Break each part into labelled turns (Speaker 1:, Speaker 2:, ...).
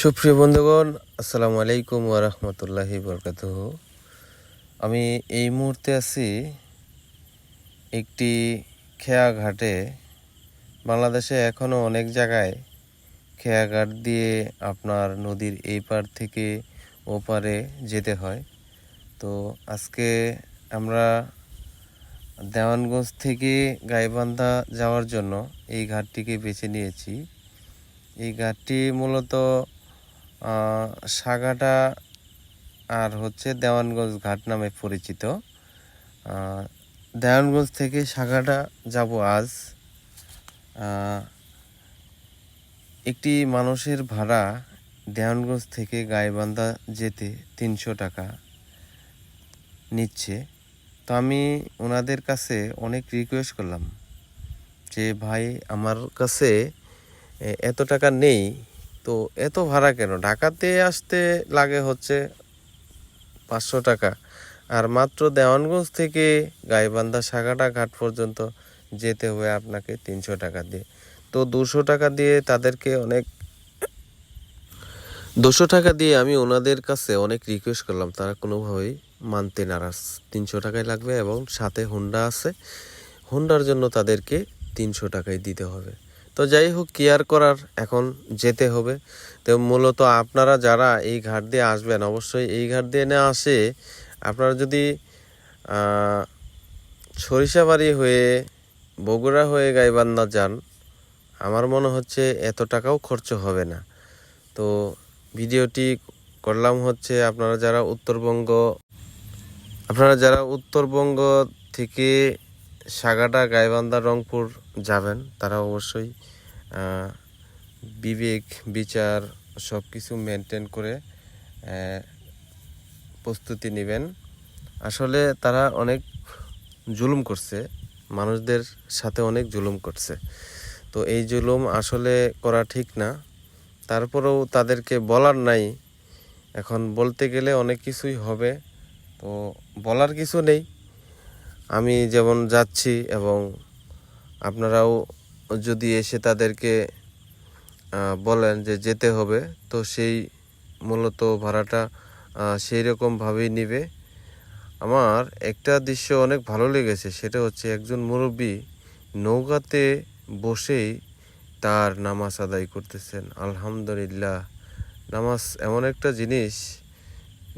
Speaker 1: সুপ্রিয় বন্ধুগণ, আসসালামু আলাইকুম ওরহমতুল্লাহি বরকাত আমি এই মুহূর্তে আছি একটি খেয়া ঘাটে বাংলাদেশে এখনও অনেক জায়গায় খেয়া ঘাট দিয়ে আপনার নদীর এই পার থেকে ও পারে যেতে হয়। তো আজকে আমরা দেওয়ানগঞ্জ থেকে গাইবান্ধা যাওয়ার জন্য এই ঘাটটিকে বেছে নিয়েছি। এই ঘাটটি মূলত সাগাটা আর হচ্ছে দেওয়ানগঞ্জ ঘাট নামে পরিচিত। দেওয়ানগঞ্জ থেকে সাগাটা যাব আজ। একটি মানুষের ভাড়া দেওয়ানগঞ্জ থেকে গাইবান্ধা যেতে তিনশো টাকা নিচ্ছে। তো আমি ওনাদের কাছে অনেক রিকোয়েস্ট করলাম যে, ভাই, আমার কাছে এত টাকা নেই তো এত ভাড়া কেন? ঢাকাতে আসতে লাগে হচ্ছে পাঁচশো টাকা। আর মাত্র দেওয়ানগঞ্জ থেকে গাইবান্ধা সাগাটা ঘাট পর্যন্ত যেতে হবে আপনাকে তিনশো টাকা দিয়ে। তো দুশো টাকা দিয়ে তাদেরকে অনেক দুশো টাকা দিয়ে আমি ওনাদের কাছে অনেক রিকোয়েস্ট করলাম। তারা কোনোভাবেই মানতে নারাজ। তিনশো টাকাই লাগবে এবং সাথে হুন্ডা আছে। হুন্ডার জন্য তাদেরকে তিনশো টাকাই দিতে হবে। তো যাই হোক কেয়ার করার এখন যেতে হবে। তো মূলত আপনারা যারা এই ঘাট দিয়ে আসবেন, অবশ্যই এই ঘাট দিয়ে না আসে আপনারা যদি সরিষাবাড়ি হয়ে বগুড়া হয়ে গাইবান্ধা যান, আমার মনে হচ্ছে এত টাকাও খরচ হবে না। তো ভিডিওটি করলাম হচ্ছে আপনারা যারা উত্তরবঙ্গ, আপনারা যারা উত্তরবঙ্গ থেকে সাগাটা গাইবান্ধা, রংপুর যাবেন। তারা অবশ্যই বিবেক, বিচার সব কিছু মেনটেন করে প্রস্তুতি নেবেন। আসলে তারা অনেক জুলুম করছে, মানুষদের সাথে অনেক জুলুম করছে। তো এই জুলুম আসলে করা ঠিক না। তারপরেও তাদেরকে বলার নাই। এখন বলতে গেলে অনেক কিছুই হবে। তো বলার কিছু নেই। আমি যেমন যাচ্ছি এবং আপনারাও যদি এসে তাদেরকে বলেন যে যেতে হবে, তো সেই মূলত ভাড়াটা সেই রকমভাবেই নিবে। আমার একটা দৃশ্য অনেক ভালো লেগেছে, সেটা হচ্ছে একজন মুরব্বী নৌকাতে বসেই তার নামাজ আদায় করতেছেন। আলহামদুলিল্লাহ, নামাজ এমন একটা জিনিস,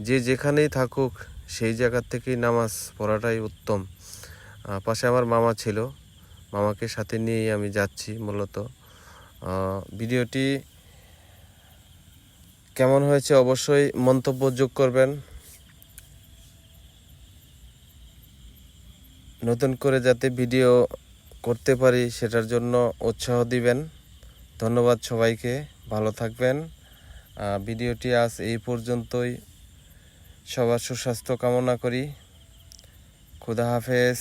Speaker 1: যে যেখানেই থাকুক সেই জায়গার থেকেই নামাজ পড়াটাই উত্তম। পাশে আমার মামা ছিল। মামাকে সাথে নিয়েই আমি যাচ্ছি মূলত। ভিডিওটি কেমন হয়েছে অবশ্যই মন্তব্য যোগ করবেন। নতুন করে যাতে ভিডিও করতে পারি সেটার জন্য উৎসাহ দিবেন। ধন্যবাদ সবাইকে, ভালো থাকবেন। ভিডিওটি আজ এই পর্যন্তই। সবার সুস্বাস্থ্য কামনা করি। খুদা হাফেজ।